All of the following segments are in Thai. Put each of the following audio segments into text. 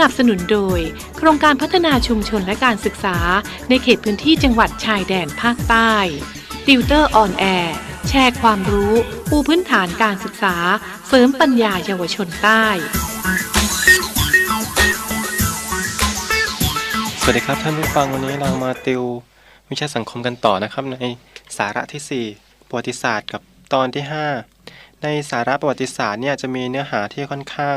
นับสนุนโดย โครงการพัฒนาชุมชนและการศึกษา ในเขตพื้นที่จังหวัดชายแดนภาคใต้ติวเตอร์ออนแอร์แชร์ความรู้ปูพื้นฐานการศึกษา เสริมปัญญาเยาวชนใต้ สวัสดีครับท่านผู้ฟังวันนี้เรามาติว วิชาสังคมกันต่อนะครับในสาระที่ 4 ประวัติศาสตร์กับตอนที่ 5 ในสาระประวัติศาสตร์เนี่ยจะมีเนื้อหาที่ค่อนข้าง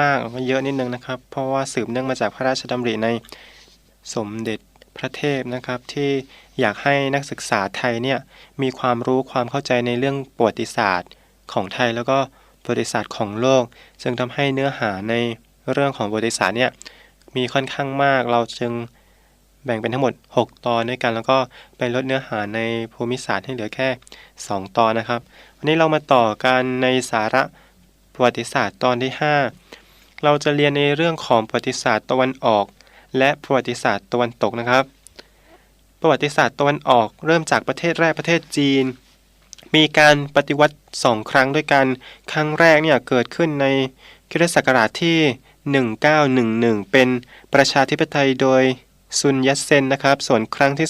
มากแล้วก็เยอะนิดนึงนะครับ เพราะว่าสืบเนื่องมาจากพระราชดำริในสมเด็จพระเทพนะครับที่อยากให้นักศึกษาไทยเนี่ยมีความรู้ความเข้าใจในเรื่องประวัติศาสตร์ของไทยแล้วก็ประวัติศาสตร์ของโลก จึงทำให้เนื้อหาในเรื่องของประวัติศาสตร์เนี่ยมีค่อนข้างมากเราจึงแบ่งเป็นทั้งหมด 6 ตอนด้วยกัน แล้วก็ไปลดเนื้อหาในภูมิศาสตร์ให้เหลือแค่ 2 ตอนนะครับ วันนี้เรามาต่อกันในสาระประวัติศาสตร์ตอนที่ 5 เราจะเรียนในเรื่องของประวัติศาสตร์ตะวันออก และประวัติศาสตร์ตะวันตกนะครับ ประวัติศาสตร์ตะวันออกเริ่มจากประเทศแรกประเทศจีน มีการปฏิวัติ2ครั้งด้วยกัน ครั้งแรกเนี่ยเกิดขึ้นในคริสตศักราชที่ 1911 เป็นประชาธิปไตยโดยซุนยัตเซนนะครับ ส่วนครั้งที่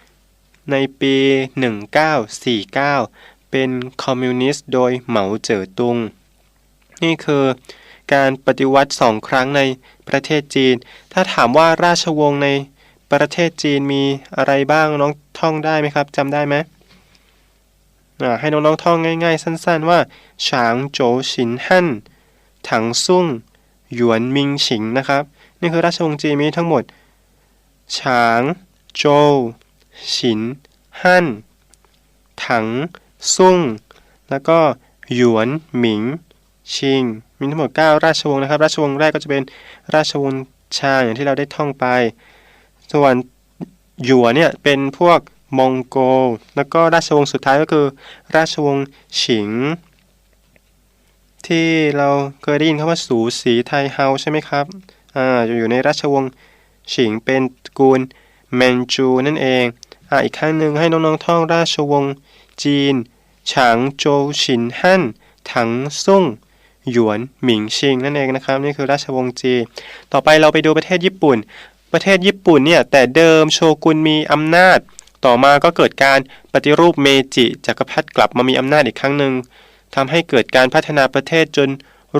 2 ในปี 1949 เป็นคอมมิวนิสต์โดยเหมาเจ๋อตุง นี่คือ การปฏิวัติสองครั้งในประเทศจีน ถ้าถามว่าราชวงศ์ในประเทศจีนมีอะไรบ้างน้องท่องได้ไหมครับจำได้ไหมให้น้องๆท่องง่าย ๆ สั้น ๆ ว่าฉางโจวฉินฮั่นถังซุ่งหยวนมิงฉิงนะครับ นี่คือราชวงศ์จีนมีทั้งหมดฉางโจวฉินฮั่นถังซุ่ง แล้วก็หยวนหมิงชิง มีทั้งหมด 9 ราชวงศ์นะครับ ราชวงศ์แรกก็จะเป็นราชวงศ์ชางอย่างที่เราได้ท่องไป ส่วนหยวนเนี่ยเป็นพวกมองโกลแล้วก็ราชวงศ์สุดท้ายก็คือ ราชวงศ์ฉิง ที่เราเคยได้ยินคำว่าสูสีไทเฮาใช่ไหมครับอ่าอยู่ในราชวงศ์ฉิงเป็นตระกูลแมนจูนั่นเองอ่าอีกครั้งหนึ่งให้น้องๆท่องราชวงศ์จีนฉางโจวฉินฮั่นถังซุ่ง หยวนหมิงชิงนั่นเองนะครับนี่คือราชวงศ์จี ต่อไปเราไปดูประเทศญี่ปุ่น ประเทศญี่ปุ่นเนี่ยแต่เดิมโชกุนมีอำนาจ ต่อมาก็เกิดการปฏิรูปเมจิจักรพรรดิกลับมามีอำนาจอีกครั้งหนึ่งทำให้เกิดการพัฒนาประเทศจน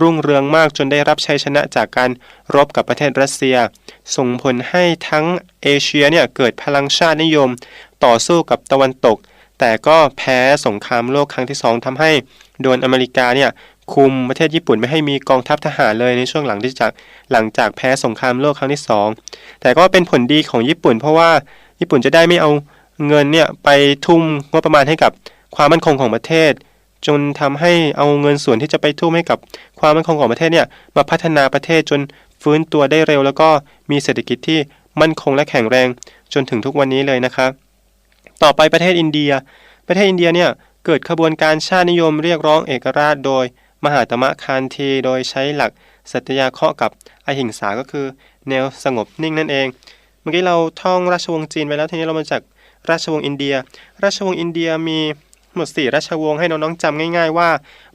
รุ่งเรืองมากจนได้รับชัยชนะจากการรบกับประเทศรัสเซีย ส่งผลให้ทั้งเอเชียเนี่ยเกิดพลังชาตินิยม ต่อสู้กับตะวันตก แต่ก็แพ้สงครามโลกครั้งที่สองทำให้โดนอเมริกาเนี่ย คุมประเทศญี่ปุ่นไม่ให้มีกองทัพทหารเลยในช่วงหลังที่จากหลังจากแพ้สงครามโลกครั้งที่สองแต่ก็เป็นผลดีของญี่ปุ่น เพราะว่าญี่ปุ่นจะได้ไม่เอาเงินเนี่ยไปทุ่มงบประมาณให้กับความมั่นคงของประเทศ จนทำให้เอาเงินส่วนที่จะไปทุ่มให้กับความมั่นคงของประเทศเนี่ยมาพัฒนาประเทศจนฟื้นตัวได้เร็ว แล้วก็มีเศรษฐกิจที่มั่นคงและแข็งแรงจนถึงทุกวันนี้เลยนะครับต่อไปประเทศอินเดีย ประเทศอินเดียเนี่ยเกิดขบวนการชาตินิยมเรียกร้องเอกราชโดย มหาตมะคานทีโดยใช้หลักสัตยาเคาะกับอหิงสาก็คือ แนวสงบนิ่งนั่นเอง เมื่อกี้เราท่องราชวงศ์จีนไปแล้วทีนี้เรามาจากราชวงศ์อินเดีย ราชวงศ์อินเดียมีหมดสี่ราชวงศ์ให้น้องๆจำง่าย ๆ ว่า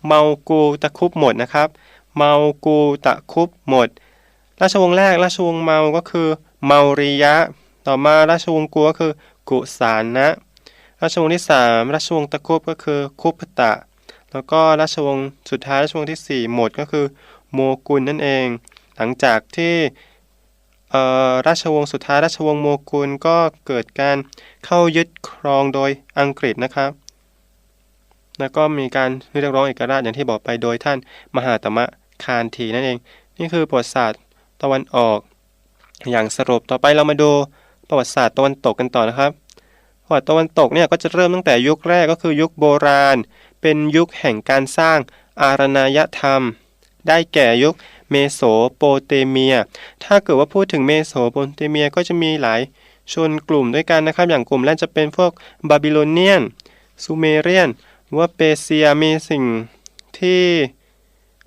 เมากูตะคุบหมดนะครับ เมากูตะคุบหมด ราชวงศ์แรกราชวงศ์เมาก็คือ เมาริยะ ต่อมาราชวงศ์กัวก็คือ กุสานะ ราชวงศ์ที่สามราชวงศ์ตะคุบก็คือคุปตะ แล้วก็ราชวงศ์สุดท้ายราชวงศ์ที่ 4 หมดก็คือโมกุลนั่นเอง หลังจากที่ราชวงศ์สุดท้ายราชวงศ์โมกุลก็เกิดการเข้ายึดครองโดยอังกฤษนะครับ แล้วก็มีการเรียกร้องเอกราชอย่างที่บอกไปโดยท่านมหาตมะคานทีนั่นเอง นี่คือประวัติศาสตร์ตะวันออก อย่างสรุปต่อไปเรามาดูประวัติศาสตร์ตะวันตกกันต่อนะครับประวัติตะวันตกเนี่ยก็จะเริ่มตั้งแต่ยุคแรกก็คือยุคโบราณ เป็นยุคแห่งการสร้างอารณายธรรม ได้แก่ยุคเมโสโปเตเมีย ถ้าเกิดว่าพูดถึงเมโสโปเตเมียก็จะมีหลายชนกลุ่มด้วยกันนะครับ อย่างกลุ่มแรกจะเป็นพวกบาบิโลเนียนซูเมเรียนว่าเปเซียมีสิ่งที่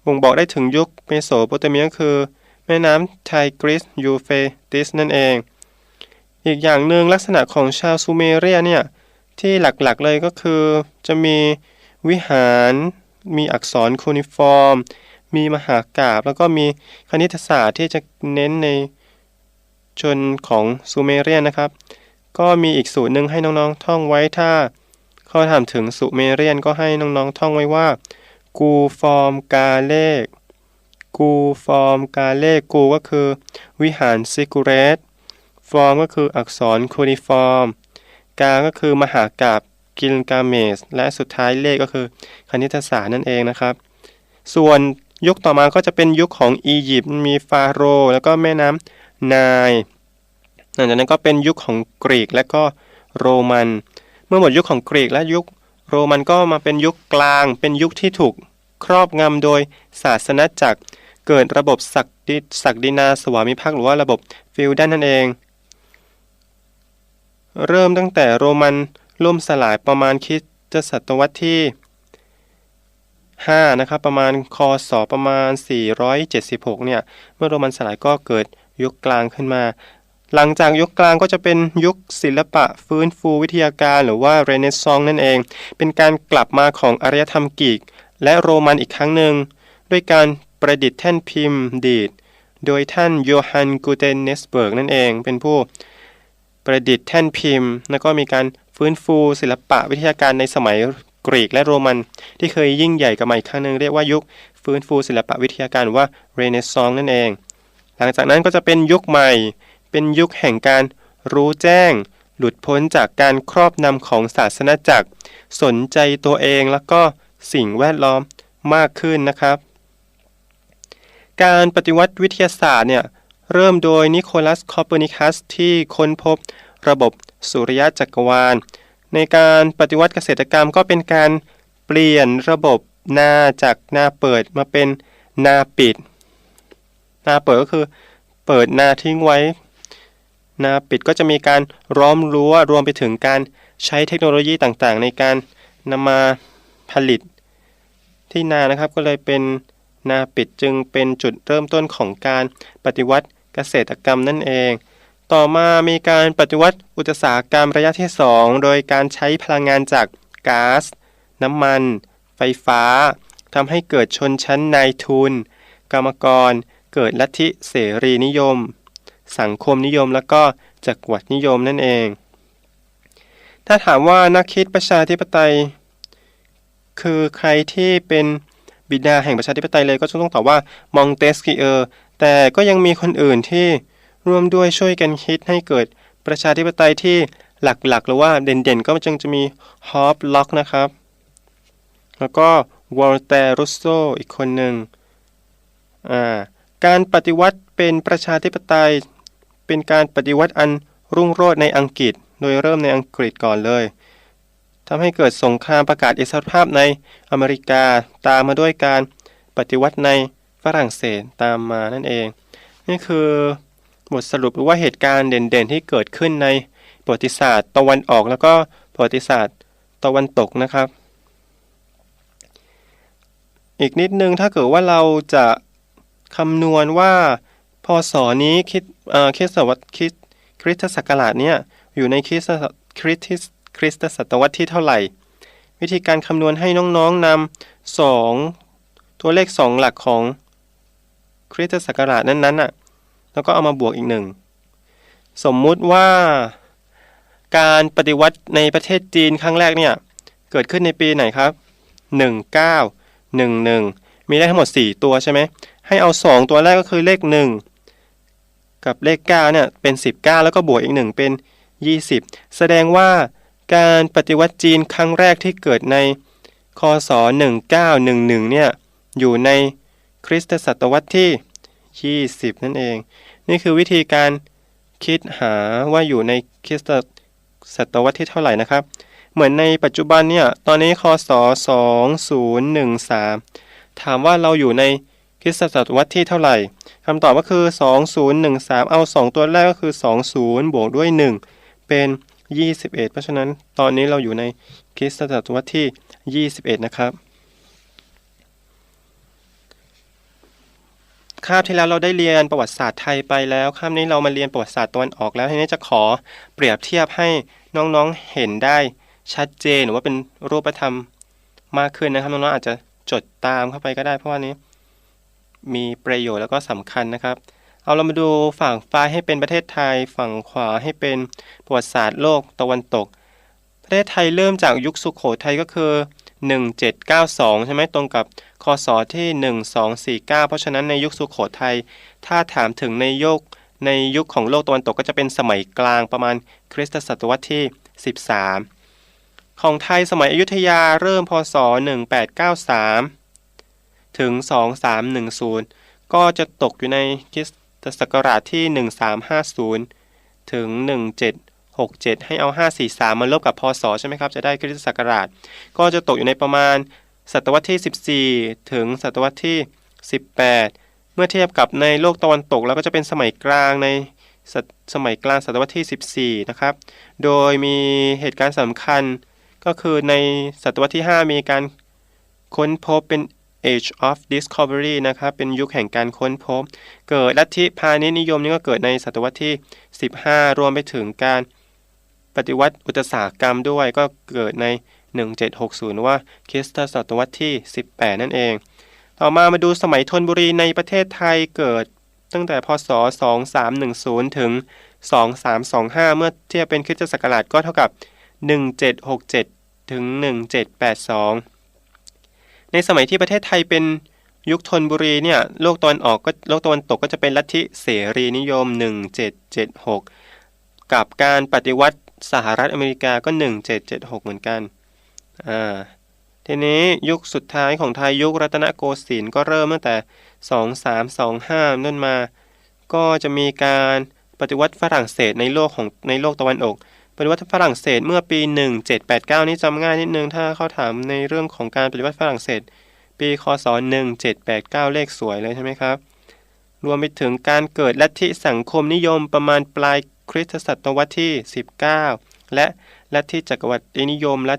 บ่งบอกได้ถึงยุคเมโสโปเตเมียก็คือ แม่น้ำไทกริสยูเฟติสนั่นเอง อีกอย่างหนึ่งลักษณะของชาวซูเมเรียเนี่ยที่หลักๆเลยก็คือจะมี วิหาร มีอักษรคูนิฟอร์ม มีมหากาบ แล้วก็มีคณิตศาสตร์ที่จะเน้นในชนของซูเมเรียนนะครับ ก็มีอีกสูตรหนึ่งให้น้องๆท่องไว้ถ้าเข้อถามถึงซูเมเรียนก็ให้น้องๆท่องไว้ว่า กูฟอร์มกาเลขกูฟอร์มกาเลขกูก็คือ วิหารซิกูเรสฟอร์มก็คืออักษรคูนิฟอร์ม กาก็คือมหากาบ กิลกาเมสและสุดท้ายเลขก็คือคณิตศาสตร์นั่นเองนะครับ ส่วนยุคต่อมาก็จะเป็นยุคของอียิปต์มีฟาโรห์แล้วก็แม่น้ำนายหลังจากนั้นก็เป็นยุคของกรีกและก็โรมัน เมื่อหมดยุคของกรีกและยุคโรมันก็มาเป็นยุคกลาง เป็นยุคที่ถูกครอบงำโดยศาสนจักร เกิดระบบศักดิศักดินาสวามิภักดิ์หรือว่าระบบฟิวดันนั่นเอง เริ่มตั้งแต่โรมัน ล่มสลายประมาณคริสตศตวรรษที่ 5 นะครับ ประมาณคศประมาณ 476 เนี่ย เมื่อโรมันสลายก็เกิดยุคกลางขึ้นมา หลังจากยุคกลางก็จะเป็นยุคศิลปะฟื้นฟูวิทยาการหรือว่าเรเนซองส์นั่นเอง เป็นการกลับมาของอารยธรรมกรีกและโรมันอีกครั้งหนึ่ง ด้วยการประดิษฐ์แท่นพิมพ์ดีด โดยท่านโยฮันกูเทนเนสเบิร์กนั่นเอง เป็นผู้ประดิษฐ์แท่นพิมพ์ แล้วก็มีการ ฟื้นฟูศิลปะวิทยาการในสมัยกรีกและโรมัน ที่เคยยิ่งใหญ่กับมาอีกครั้งหนึ่งเรียกว่ายุค ฟื้นฟูศิลปะวิทยาการว่าเรเนซองส์นั่นเอง หลังจากนั้นก็จะเป็นยุคใหม่ เป็นยุคแห่งการรู้แจ้ง หลุดพ้นจากการครอบนำของศาสนาจักร สนใจตัวเองแล้วก็สิ่งแวดล้อมมากขึ้นนะครับ การปฏิวัติวิทยาศาสตร์เนี่ยเริ่มโดยนิโคลัส คอปเปอร์นิคัสที่ค้นพบ ระบบสุริยะจักรวาล ในการปฏิวัติเกษตรกรรมก็เป็นการเปลี่ยนระบบนาจากนาเปิดมาเป็นนาปิด นาเปิดก็คือเปิดนาทิ้งไว้ นาปิดก็จะมีการร้อมรั้วรวมไปถึงการใช้เทคโนโลยีต่างๆ ในการนำมาผลิต ที่นานะครับก็เลยเป็นนาปิดจึงเป็นจุดเริ่มต้นของการปฏิวัติเกษตรกรรมนั่นเอง ต่อมามีการปฏิวัติอุตสาหกรรมระยะที่ 2 โดยการใช้พลังงานจากก๊าซน้ำมัน ไฟฟ้าทำให้เกิดชนชั้นนายทุน กรรมกร เกิดลัทธิเสรีนิยม สังคมนิยมแล้วก็จักรวรรดินิยมนั่นเอง ถ้าถามว่านักคิดประชาธิปไตย คือใครที่เป็นบิดาแห่งประชาธิปไตยเลยก็ต้องตอบว่ามองเตสกิเออร์แต่ก็ยังมีคนอื่นที่ ร่วมด้วยช่วยกันคิดให้เกิดประชาธิปไตยที่หลักๆ หรือว่าเด่นๆ ก็จึงจะมีฮอปล็อกนะครับ แล้วก็วอลเตอรุสโซอีกคนหนึ่งการปฏิวัติเป็นประชาธิปไตย เป็นการปฏิวัติอันรุ่งโรจน์ในอังกฤษ โดยเริ่มในอังกฤษก่อนเลยทำให้เกิดสงครามประกาศอิสรภาพในอเมริกาตามมาด้วยการปฏิวัติในฝรั่งเศสตามมานั่นเอง นี่คือ บทสรุปหรือว่าเหตุการณ์เด่นๆที่เกิดขึ้นในประวัติศาสตร์ตะวันออกแล้วก็ประวัติศาสตร์ตะวันตกนะครับ อีกนิดนึงถ้าเกิดว่าเราจะคำนวณว่าพศนี้คิดคริสตวรรษคริสคริสตศักราชเนี่ยอยู่ในคริสตคริสตคริสตศตวรรษที่เท่าไหร่ วิธีการคำนวณให้น้องๆนำสองตัวเลขสองหลักของคริสตศักราชนั้นๆน่ะ แล้วก็เอามาบวกอีกหนึ่งสมมุติว่าการปฏิวัติในประเทศจีนครั้งแรกเนี่ยเกิดขึ้นในปีไหนครับ 1911 มีได้ทั้งหมด 4 ตัวใช่ไหมให้เอา 2 ตัวแรกก็คือเลข 1 กับเลข9เนี่ยเป็น 19 แล้วก็บวกอีก 1 เป็น 20 แสดงว่าการปฏิวัติจีนครั้งแรกที่เกิดในคศ 1911 เนี่ยอยู่ในคริสตศตวรรษที่ 20 นั่นเอง นี่คือวิธีการคิดหาว่าอยู่ในคริสตศตวรรษที่เท่าไหร่นะครับ เหมือนในปัจจุบันเนี่ย ตอนนี้คศ2013 ถามว่าเราอยู่ในคริสตศตวรรษที่เท่าไหร่คำตอบก็คือ 2013 เอา 2 ตัวแรกก็คือ 20 บวกด้วย 1 เป็น 21 เพราะฉะนั้นตอนนี้เราอยู่ในคริสตศตวรรษที่ 21 นะครับ คาบที่แล้วเราได้เรียนประวัติศาสตร์ไทยไปแล้วคาบนี้เรามาเรียนประวัติศาสตร์ตะวันออกแล้วทีนี้จะขอเปรียบเทียบให้น้องๆเห็นได้ชัดเจนหรือว่าเป็นรูปธรรมมากขึ้นนะครับน้องๆอาจจะจดตามเข้าไปก็ได้ เพราะว่านี้ มีประโยชน์แล้วก็สำคัญนะครับ เอาเรามาดูฝั่งซ้าให้เป็นประเทศไทย ฝั่งขวาให้เป็นประวัติศาสตร์โลกตะวันตก ประเทศไทยเริ่มจากยุคสุขโขทัยก็คือ 1792 ใช่ไหมตรงกับ ศที่ 1249 เพราะฉะนั้นในยุคสุขโขทัยถ้าถามถึงในยุคในยุคของโลกตะวันตกก็จะเป็นสมัยกลางประมาณคริสตศตวรรษที่ 13 ของไทยสมัยอยุธยาเริ่มพศ 1893 ถึง 2310 ก็จะตกอยู่ในคริสตศักราชที่ 1350 ถึง 1767 ให้เอา 543 มาลบกับพศใช่ไหมครับ จะได้คริสตศักราช ก็จะตกอยู่ในประมาณ ศตวรรษที่ 14 ถึงศตวรรษที่ 18 เมื่อเทียบกับในโลกตะวันตก แล้วก็จะเป็นสมัยกลางในสสมัยกลางศตวรรษที่ 14 นะครับ โดยมีเหตุการณ์สำคัญก็คือในศตวรรษที่ 5 มีการค้นพบเป็น Age of Discovery นะครับ เป็นยุคแห่งการค้นพบ เกิดลัทธิพาณิชย์นิยมนี่ก็เกิดในศตวรรษที่ 15 รวมไปถึงการปฏิวัติอุตสาหกรรมด้วยก็เกิดใน 1760 ว่าคริสตศตวรรษที่ 18 นั่นเอง ต่อมามาดูสมัยธนบุรีในประเทศไทยเกิดตั้งแต่พศ 2310 ถึง 2325 เมื่อเทียบเป็นคริสตศักราชก็เท่ากับ 1767 ถึง 1782 ในสมัยที่ประเทศไทยเป็นยุคธนบุรีเนี่ยโลกตะวันออกก็โลกตะวันตกก็จะเป็นลัทธิเสรีนิยม 1776 กับการปฏิวัติสหรัฐอเมริกาก็ 1776 เหมือนกัน อ่าทีนี้ยุคสุดท้ายของไทยยุครัตนโกสินทร์ก็เริ่มตั้งแต่ 2325ต้นมา ก็จะมีการปฏิวัติฝรั่งเศสในโลกของในโลกตะวันออก ปฏิวัติฝรั่งเศสเมื่อปี 1789 นี้จำง่ายนิดนึงถ้าเขาถามในเรื่องของการปฏิวัติฝรั่งเศส ปีคศ 1789 เลขสวยเลยใช่ไหมครับ รวมไปถึงการเกิดลัทธิสังคมนิยมประมาณปลายคริสตศตวรรษที่ 19 และลัทธิจักรวรรดินิยมและ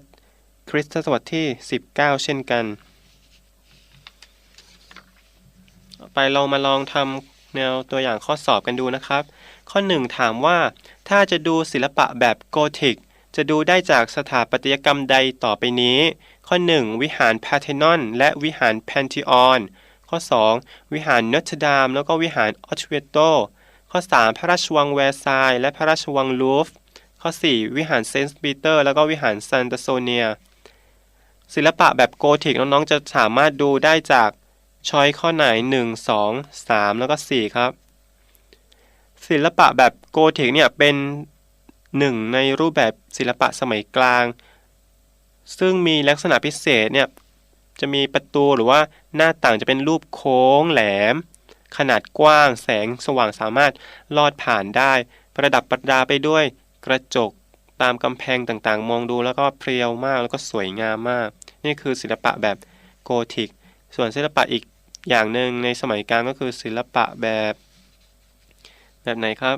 คริสตศตวรรษที่ 19 เช่นกัน ไปเรามาลองทำแนวตัวอย่างข้อสอบกันดูนะครับ ข้อ 1 ถามว่าถ้าจะดูศิลปะแบบโกธิก จะดูได้จากสถาปัตยกรรมใดต่อไปนี้ ข้อ 1 วิหารพาเทนอนและวิหารแพนทิออนข้อ 2 วิหารนอตดาม แล้วก็วิหารออชเวโตข้อ 3 พระราชวังแวร์ซายและพระราชวังลูฟข้อ 4 วิหารเซนต์ปีเตอร์ แล้วก็วิหารซันตาโซเนีย ศิลปะแบบโกธิกน้องๆ จะสามารถดูได้จากช้อยข้อไหน 1 2 3 แล้วก็ 4 ครับ ศิลปะแบบโกธิกเนี่ยเป็นหนึ่งในรูปแบบศิลปะสมัยกลาง ซึ่งมีลักษณะพิเศษเนี่ยจะมีประตูหรือว่าหน้าต่างจะเป็นรูปโค้งแหลม ขนาดกว้างแสงสว่างสามารถลอดผ่านได้ ประดับประดาไปด้วยกระจก ตามกำแพงต่างๆ มองดูแล้วก็เพรียวมากแล้วก็สวยงามมาก นี่คือศิลปะแบบโกธิก ส่วนศิลปะอีกอย่างหนึ่งในสมัยกลางก็คือศิลปะแบบ แบบไหนครับ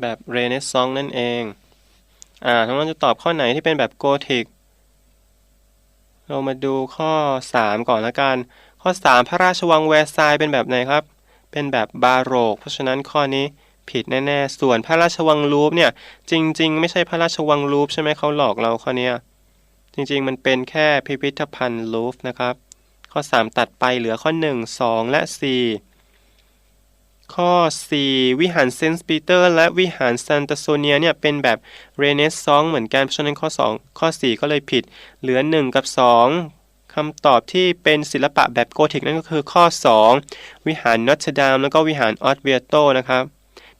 แบบเรเนซองส์นั่นเอง อ่าทั้งนั้นจะตอบข้อไหนที่เป็นแบบโกธิก เรามาดูข้อ 3 ก่อนละกัน ข้อ 3 พระราชวังแวร์ซายน์เป็นแบบไหนครับ เป็นแบบบาโรก เพราะฉะนั้นข้อนี้ผิดแน่ๆ ส่วนพระราชวังลูฟเนี่ยจริง ๆ ไม่ใช่พระราชวังลูฟใช่ไหมเขาหลอกเราข้อนี้จริงๆ มันเป็นแค่พิพิธภัณฑ์ลูฟนะครับ ข้อ 3 ตัดไปเหลือข้อ 1 2 และ 4 ข้อ 4 วิหารเซนต์ปีเตอร์และวิหารซันตาโซเนียเนี่ยเป็นแบบเรเนซองส์เหมือนกันเพราะฉะนั้นข้อ 2 ข้อ 4 ก็เลยผิด เหลือ 1 กับ 2 คำตอบที่เป็นศิลปะแบบโกธิกนั่นก็คือข้อ 2 วิหารนอตดาม แล้วก็วิหารออสเวียโตนะครับ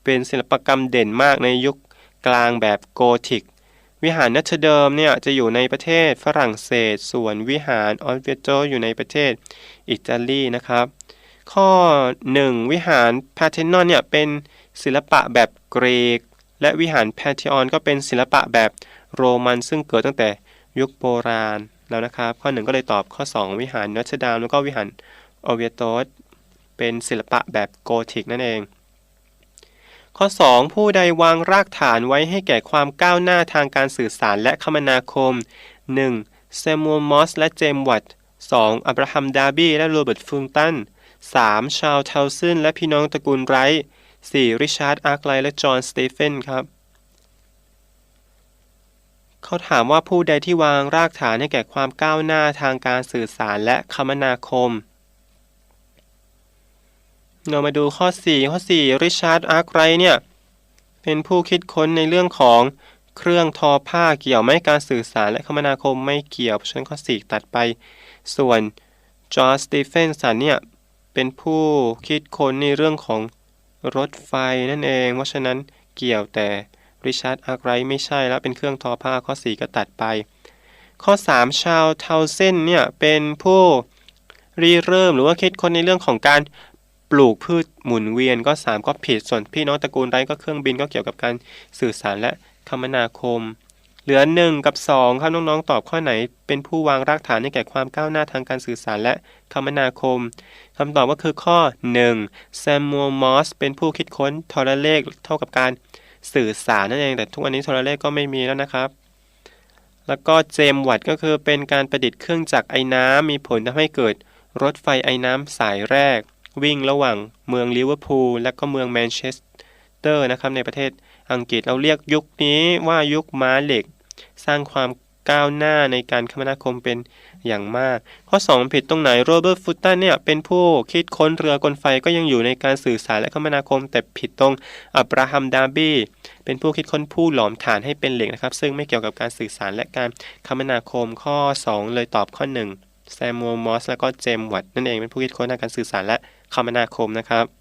เป็นศิลปกรรมเด่นมากในยุคกลางแบบโกธิก วิหารนัทเดิมเนี่ยจะอยู่ในประเทศฝรั่งเศส ส่วนวิหารออสเวียโตอยู่ในประเทศอิตาลีนะครับ ข้อ 1 วิหารพาเทนอนเนี่ยเป็นศิลปะแบบกรีก และวิหารแพทิออนก็เป็นศิลปะแบบโรมันซึ่งเกิดตั้งแต่ยุคโบราณ แล้วนะครับ ข้อหนึ่งก็เลยตอบข้อ 2 วิหารนอชดามแล้วก็วิหารโอเวโตสเป็นศิลปะแบบโกธิกนั่นเอง ข้อ 2 ผู้ใดวางรากฐานไว้ให้แก่ความก้าวหน้าทางการสื่อสารและคมนาคม 1. เซมูลมอสและเจมวัต 2. อับราฮัมดาบี้และโรเบิร์ตฟูงตัน 3. ชาลเทลซึนและพี่น้องตระกูลไรท์ 4. ริชาร์ดอาร์คไลและจอห์นสเตเฟนครับ เขาถามว่าผู้ใดที่วางรากฐานให้แก่ความก้าวหน้าทางการสื่อสารและคมนาคม เรามาดูข้อ 4 ข้อ 4 ริชาร์ด อาร์คไรเนี่ย เป็นผู้คิดค้นในเรื่องของเครื่องทอผ้าเกี่ยวไหมการสื่อสารและคมนาคมไม่เกี่ยวเพราะฉะนั้นข้อ 4 ตัดไป ส่วนจอร์จสตีเฟนสันเนี่ย เป็นผู้คิดค้นในเรื่องของรถไฟนั่นเอง เพราะฉะนั้นเกี่ยวแต่ ริชาร์ดอาร์ไรไม่ใช่แล้วเป็นเครื่องทอผ้าข้อ 4 ก็ตัดไป ข้อ 3 ชาวเทาเส้นเนี่ยเป็นผู้รีเริ่มหรือว่าคิดค้นในเรื่องของการปลูกพืชหมุนเวียนก็ 3 ก็ผิดส่วนพี่น้องตระกูลไรก็เครื่องบินก็เกี่ยวกับการสื่อสารและคมนาคม เหลือ 1 กับ 2 ครับน้องๆตอบข้อไหน เป็นผู้วางรากฐานให้แก่ความก้าวหน้าทางการสื่อสารและคมนาคมคำตอบก็คือข้อ 1. แซมมูลมอสเป็นผู้คิดค้นทรเลขเท่ากับการ สื่อสารนั่นเอง แต่ทุกวันนี้โทรเลขก็ไม่มีแล้วนะครับ แล้วก็เจมวัดก็คือเป็นการประดิษฐ์เครื่องจักรไอ้น้ำมีผลทำให้เกิดรถไฟไอ้น้ำสายแรก วิ่งระหว่างเมืองลิเวอร์พูลและก็เมืองแมนเชสเตอร์นะครับในประเทศอังกฤษเราเรียกยุคนี้ว่ายุคม้าเหล็ก สร้างความ ก้าวหน้าในการคมนาคมเป็นอย่างมาก ข้อ 2 ผิดตรงไหนโรเบิร์ตฟุตตันเนี่ยเป็นผู้คิดค้นเรือกลไฟก็ยังอยู่ในการสื่อสารและคมนาคม แต่ผิดตรงอับราฮัมดาร์บี้เป็นผู้คิดค้นผู้หลอมฐานให้เป็นเหล็กนะครับ ซึ่งไม่เกี่ยวกับการสื่อสารและการคมนาคมข้อ 2 เลยตอบข้อ 1แซมมูลมอสแล้วก็เจมวัตนั่นเองเป็นผู้คิดค้นทางการสื่อสารและคมนาคมนะครับ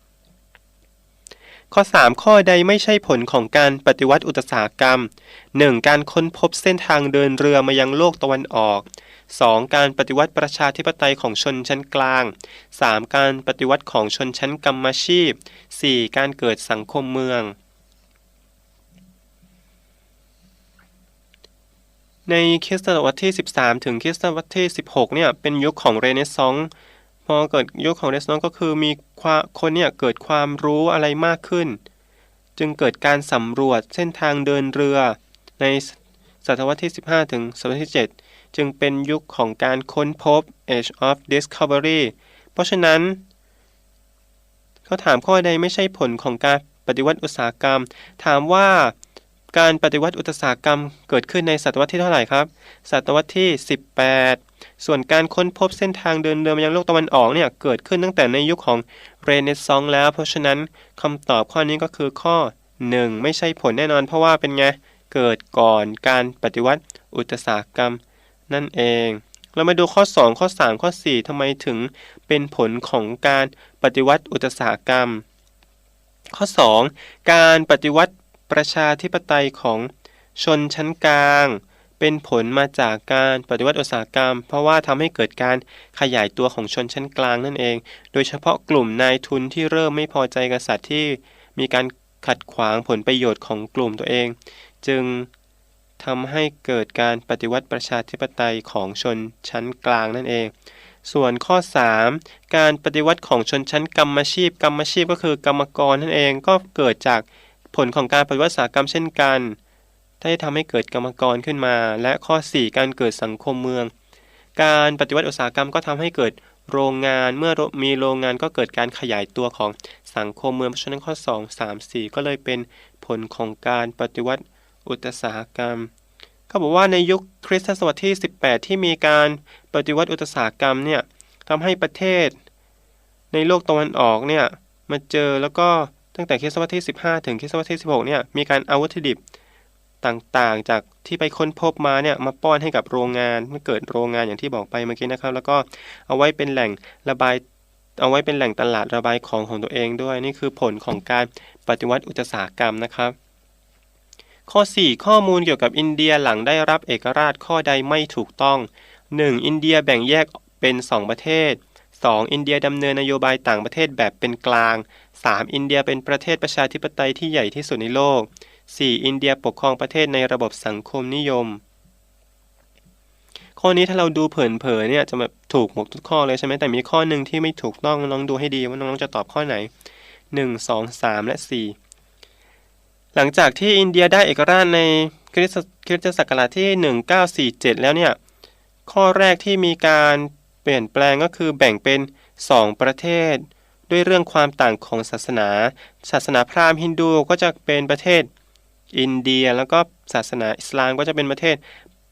ข้อ 3 ข้อใดไม่ใช่ผลของการปฏิวัติอุตสาหกรรม 1. การค้นพบเส้นทางเดินเรือมายังโลกตะวันออก 2. การปฏิวัติประชาธิปไตยของชนชั้นกลาง 3. การปฏิวัติของชนชั้นกรรมชีพ 4. การเกิดสังคมเมืองในคริสตศตวรรษที่ 13 ถึงคริสตศตวรรษที่ 16 เนี่ย เป็นยุคของเรเนซองส์ พอเกิดยุคของเรเนองก็คือมีคนเนี่ยเกิดความรู้อะไรมากขึ้น จึงเกิดการสำรวจเส้นทางเดินเรือ ในศตวรรษที่ 15 ถึงศตวรรษที่ 7 จึงเป็นยุคของการค้นพบ Age of Discovery เพราะฉะนั้นเขาถามข้อใดไม่ใช่ผลของการปฏิวัติอุตสาหกรรม ถามว่าการปฏิวัติอุตสาหกรรมเกิดขึ้นในศตวรรษที่เท่าไหร่ครับ ศตวรรษที่ 18 ส่วนการค้นพบเส้นทางเดินเรือมายังโลกตะวันออกเนี่ยเกิดขึ้นตั้งแต่ในยุคของเรเนซองส์แล้ว เพราะฉะนั้นคำตอบข้อนี้ก็คือข้อ 1 ไม่ใช่ผลแน่นอน เพราะว่าเป็นไงเกิดก่อนการปฏิวัติอุตสาหกรรม นั่นเอง เรามาดูข้อ 2 ข้อ 3 ข้อ 4ทำไมถึงเป็นผลของการปฏิวัติอุตสาหกรรม ข้อ 2 การปฏิวัติประชาธิปไตยของชนชั้นกลาง เป็นผลมาจากการปฏิวัติอุตสาหกรรม เพราะว่าทำให้เกิดการขยายตัวของชนชั้นกลางนั่นเอง โดยเฉพาะกลุ่มนายทุนที่เริ่มไม่พอใจกษัตริย์ที่มีการขัดขวางผลประโยชน์ของกลุ่มตัวเอง จึงทำให้เกิดการปฏิวัติประชาธิปไตยของชนชั้นกลางนั่นเอง ส่วนข้อ 3 การปฏิวัติของชนชั้นกรรมชีพ กรรมชีพก็คือกรรมกรนั่นเองก็เกิดจากผลของการปฏิวัติอุตสาหกรรมเช่นกัน ที่ทำให้เกิดกรรมกรขึ้นมา และข้อ 4 การเกิดสังคมเมือง การปฏิวัติอุตสาหกรรมก็ทำให้เกิดโรงงานเมื่อมีโรงงานก็เกิดการขยายตัวของสังคมเมืองเพราะฉะนั้นข้อ 2 3 4 ก็เลยเป็นผลของการปฏิวัติอุตสาหกรรมเขาบอกว่าในยุคคริสตศตวรรษที่ 18 ที่มีการปฏิวัติอุตสาหกรรมเนี่ยทำให้ประเทศ ในโลกตะวันออกเนี่ยมาเจอแล้วก็ตั้งแต่คริสตศตวรรษที่ 15 ถึงคริสตศตวรรษที่ 16 เนี่ยมีการเอาวัตถุดิบ ต่างๆ จากที่ไปค้นพบมาเนี่ยมาป้อนให้กับโรงงานเมื่อเกิดโรงงานอย่างที่บอกไปเมื่อกี้นะครับ แล้วก็เอาไว้เป็นแหล่งระบายเอาไว้เป็นแหล่งตลาดระบายของของตัวเองด้วย นี่คือผลของการปฏิวัติอุตสาหกรรมนะครับ ข้อ 4 ข้อมูลเกี่ยวกับอินเดียหลังได้รับเอกราชข้อใดไม่ถูกต้อง 1. อินเดียแบ่งแยกเป็น 2 ประเทศ 2. อินเดียดำเนินนโยบายต่างประเทศแบบเป็นกลาง 3. อินเดียเป็นประเทศประชาธิปไตยที่ใหญ่ที่สุดในโลก 4. อินเดียปกครองประเทศในระบบสังคมนิยม ข้อนี้ถ้าเราดูเผินๆเนี่ยจะแบบถูกหมดทุกข้อเลยใช่ไหมแต่มีข้อหนึ่งที่ไม่ถูกต้องน้องดูให้ดีว่าน้องจะตอบข้อไหน 1 2 3 และ 4 หลังจากที่อินเดียได้เอกราชในคริสตคริสตศักราชที่ 1947 แล้วเนี่ยข้อแรกที่มีการเปลี่ยนแปลงก็คือแบ่งเป็น 2 ประเทศ ด้วยเรื่องความต่างของศาสนา ศาสนาพราหมณ์ฮินดูก็จะเป็นประเทศ อินเดียแล้วก็ศาสนาอิสลามก็จะเป็นประเทศ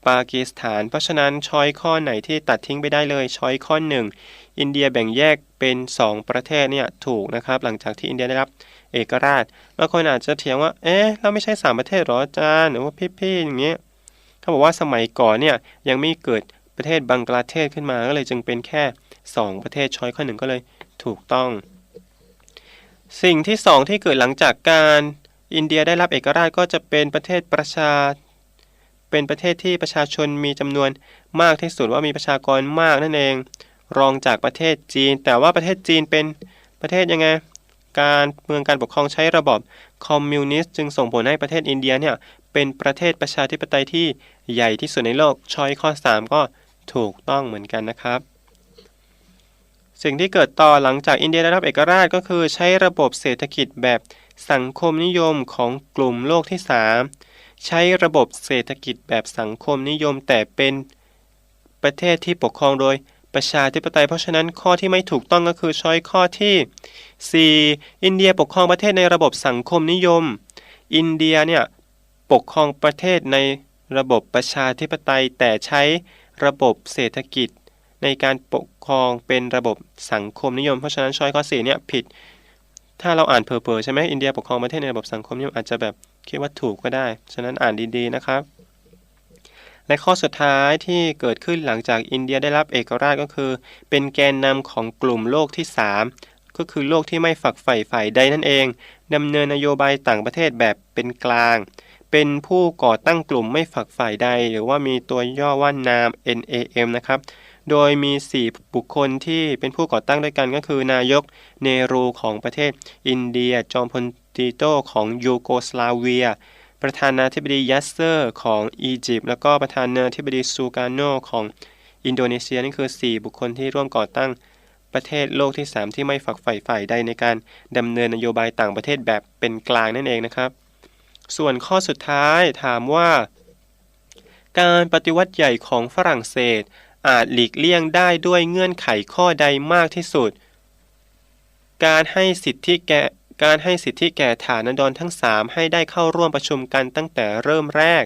ปากีสถาน เพราะฉะนั้นช้อยข้อไหนที่ตัดทิ้งไปได้เลยช้อยข้อ 1 อินเดียแบ่งแยกเป็น 2 ประเทศเนี่ยถูกนะครับ หลังจากที่อินเดียได้รับเอกราชบางคนอาจจะเถียงว่า เอ๊ะเราไม่ใช่ 3 ประเทศหรออาจารย์หรือว่าพี่ๆอย่างเงี้ยเขาบอกว่าสมัยก่อนเนี่ยยังไม่เกิดประเทศบังกลาเทศขึ้นมาก็เลยจึงเป็นแค่ 2 ประเทศช้อยข้อหนึ่งก็เลยถูกต้อง สิ่งที่ 2 ที่เกิดหลังจากการ อินเดียได้รับเอกราชก็จะเป็นประเทศประชา เป็นประเทศที่ประชาชนมีจำนวนมากที่สุดว่ามีประชากรมากนั่นเอง รองจากประเทศจีน แต่ว่าประเทศจีนเป็นประเทศยังไง การเมืองการปกครองใช้ระบอบคอมมิวนิสต์จึงส่งผลให้ประเทศอินเดียเนี่ยเป็นประเทศประชาธิปไตยที่ใหญ่ที่สุดในโลกช้อยข้อ 3 ก็ถูกต้องเหมือนกันนะครับ สิ่งที่เกิดต่อหลังจากอินเดียได้รับเอกราชก็คือใช้ระบบเศรษฐกิจแบบ สังคมนิยมของกลุ่มโลกที่ 3 ใช้ระบบเศรษฐกิจแบบสังคมนิยมแต่เป็นประเทศที่ปกครองโดยประชาธิปไตย เพราะฉะนั้นข้อที่ไม่ถูกต้องก็คือช้อยข้อที่ 4 อินเดียปกครองประเทศในระบบสังคมนิยม อินเดียเนี่ยปกครองประเทศในระบบประชาธิปไตยแต่ใช้ระบบเศรษฐกิจ ในการปกครองเป็นระบบสังคมนิยม เพราะฉะนั้นช้อยข้อ 4 เนี่ยผิด ถ้าเราอ่านเพอๆใช่ไหมอินเดียปกครองประเทศในระบบสังคมนิยมอาจจะแบบคิดว่าถูกก็ได้ ฉะนั้นอ่านดีๆนะครับ และข้อสุดท้ายที่เกิดขึ้นหลังจากอินเดียได้รับเอกราชก็คือ เป็นแกนนำของกลุ่มโลกที่ 3 ก็คือโลกที่ไม่ฝักใฝ่ฝ่ายใดนั่นเองดำเนินนโยบายต่างประเทศแบบเป็นกลาง เป็นผู้ก่อตั้งกลุ่มไม่ฝักฝ่ายใด หรือว่ามีตัวย่อว่านาม NAM นะครับ โดยมี 4 บุคคลที่เป็นผู้ก่อตั้งด้วยกันก็คือนายกเนรูของประเทศอินเดีย จอมพลตีโตของยูโกสลาเวีย ประธานาธิบดียัสเซอร์ของอียิปต์แล้วก็ประธานาธิบดีซูการโนของอินโดนีเซียนี่นคือ 4 บุคคลที่ร่วมก่อตั้งประเทศโลกที่ 3 ที่ไม่ฝักใฝ่ฝ่ายใดในการดำเนินนโยบายต่างประเทศแบบเป็นกลางนั่นเองนะครับ ส่วนข้อสุดท้ายถามว่า การปฏิวัติใหญ่ของฝรั่งเศส อาจหลีกเลี่ยงได้ด้วยเงื่อนไขข้อใดมากที่สุด การให้สิทธิแก่การให้สิทธิแก่ฐานันดรทั้ง 3 ให้ได้เข้าร่วมประชุมกันตั้งแต่เริ่มแรก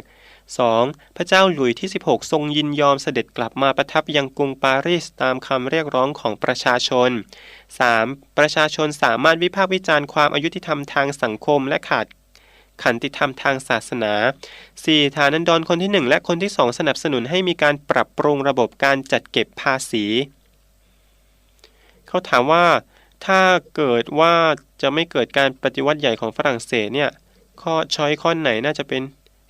2. พระเจ้าหลุยที่ 16 ทรงยินยอมเสด็จกลับมาประทับยังกรุงปารีสตามคำเรียกร้องของประชาชน 3. ประชาชนสามารถวิพากษ์วิจารณ์ความอายุติธรรมทางสังคมและขาด ขันติธรรมทางศาสนา 4. ฐานันดรคนที่ 1 และคนที่ 2 สนับสนุนให้มีการปรับปรุงระบบการจัดเก็บภาษี เขาถามว่า ถ้าเกิดว่าจะไม่เกิดการปฏิวัติใหญ่ของฝรั่งเศสเนี่ยข้อช้อยข้อไหนน่าจะเป็น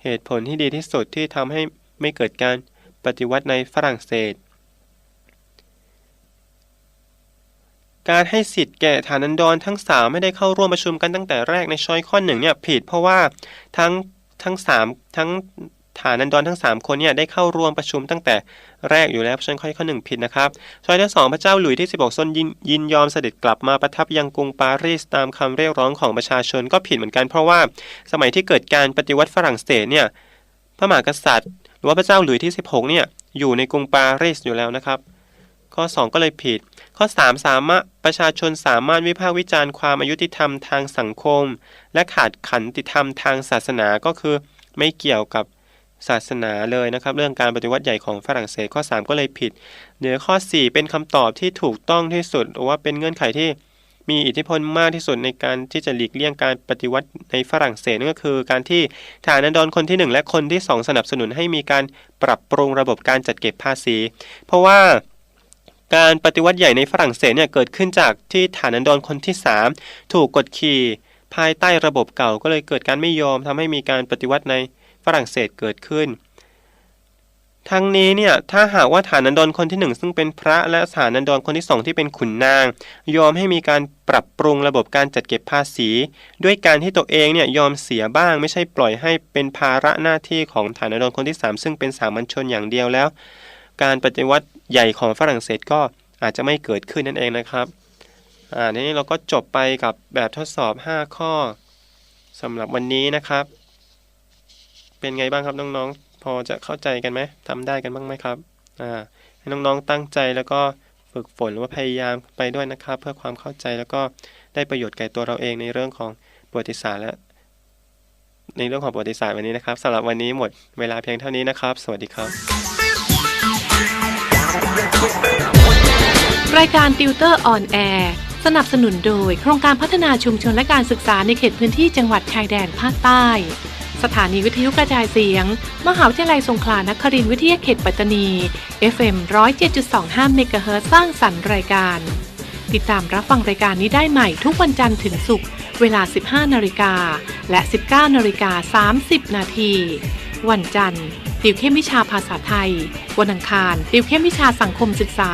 เหตุผลที่ดีที่สุดที่ทำให้ไม่เกิดการปฏิวัติในฝรั่งเศส การให้สิทธิ์แก่ฐานันดรทั้ง 3 ไม่ได้เข้าร่วมประชุมกันตั้งแต่แรกในช้อยข้อหนึ่งเนี่ยผิดเพราะว่าทั้งทั้ง3ทั้งฐานันดรทั้ง 3 คนเนี่ยได้เข้าร่วมประชุมตั้งแต่แรกอยู่แล้วเพราะฉะนั้นข้อข้อหนึ่งผิดนะครับช้อยที่สองพระเจ้าหลุยที่ 16ทรงยินยินยอมเสด็จกลับมาประทับยังกรุงปารีสตามคำเรียกร้องของประชาชนก็ผิดเหมือนกันเพราะว่าสมัยที่เกิดการปฏิวัติฝรั่งเศสเนี่ยพระมหากษัตริย์ หรือว่าพระเจ้าหลุยที่ 16เนี่ยอยู่ในกรุงปารีสอยู่แล้วนะครับ ข้อ 2 ก็เลยผิด ข้อ 3 สามารถประชาชนสามารถวิพากษ์วิจารณ์ความอายุติธรรมทางสังคม และขาดขันติธรรมทางศาสนาก็คือไม่เกี่ยวกับศาสนาเลยนะครับ เรื่องการปฏิวัติใหญ่ของฝรั่งเศสข้อ 3 ก็เลยผิดเหนือข้อ 4 เป็นคำตอบที่ถูกต้องที่สุดหรือว่าเป็นเงื่อนไขที่มีอิทธิพลมากที่สุดในการที่จะหลีกเลี่ยงการปฏิวัติในฝรั่งเศสนั่นก็คือ การที่ฐานันดรคนที่ 1 และคนที่ 2 สนับสนุนให้มีการปรับปรุงระบบการจัดเก็บภาษี เพราะว่า การปฏิวัติใหญ่ในฝรั่งเศสเนี่ยเกิดขึ้นจากที่ฐานันดรคนที่ 3 ถูกกดขี่ภายใต้ระบบเก่าก็เลยเกิดการไม่ยอมทำให้มีการปฏิวัติในฝรั่งเศสเกิดขึ้น ทั้งนี้เนี่ยถ้าหากว่าฐานันดรคนที่หนึ่งซึ่งเป็นพระและฐานันดรคนที่สองที่เป็นขุนนาง ยอมให้มีการปรับปรุงระบบการจัดเก็บภาษี ด้วยการที่ตัวเองเนี่ยยอมเสียบ้าง ไม่ใช่ปล่อยให้เป็นภาระหน้าที่ของฐานันดรคนที่สามซึ่งเป็นสามัญชนอย่างเดียวแล้ว การปฏิวัติใหญ่ของฝรั่งเศสก็อาจจะไม่เกิดขึ้นนั่นเองนะครับ อ่านี้เราก็จบไปกับแบบทดสอบ 5 ข้อสำหรับวันนี้นะครับ เป็นไงบ้างครับน้องๆ พอจะเข้าใจกันไหมทำได้กันบ้างไหมครับ อ่าให้น้องๆตั้งใจแล้วก็ฝึกฝนหรือว่าพยายามไปด้วยนะครับ เพื่อความเข้าใจแล้วก็ได้ประโยชน์แก่ตัวเราเองในเรื่องของประวัติศาสตร์และในเรื่องของประวัติศาสตร์วันนี้นะครับสำหรับวันนี้หมดเวลาเพียงเท่านี้นะครับ สวัสดีครับ รายการติวเตอร์ออนแอร์สนับสนุนโดย โครงการพัฒนาชุมชนและการศึกษาในเขตพื้นที่จังหวัดชายแดนภาคใต้ สถานีวิทยุกระจายเสียง มหาวิทยาลัยสงขลานครินทร์วิทยาเขตปัตตานี FM 107.25เมกะเฮิรตซ์สร้างสรรค์รายการ ติดตามรับฟังรายการนี้ได้ใหม่ทุกวันจันทร์ถึงศุกร์เวลา 15นาฬิกาและ 19นาฬิกา30นาทีวันจันทร์ ติวเข้มวิชาภาษาไทย วันอังคาร ติวเข้มวิชาสังคมศึกษา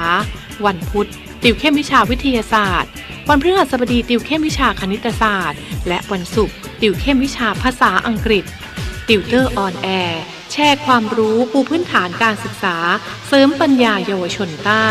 วันพุธ ติวเข้มวิชาวิทยาศาสตร์ วันพฤหัสบดีติวเข้มวิชาคณิตศาสตร์ และวันศุกร์ติวเข้มวิชาภาษาอังกฤษ ติวเตอร์ออนแอร์แชร์ความรู้ปูพื้นฐานการศึกษา เสริมปัญญาเยาวชนใต้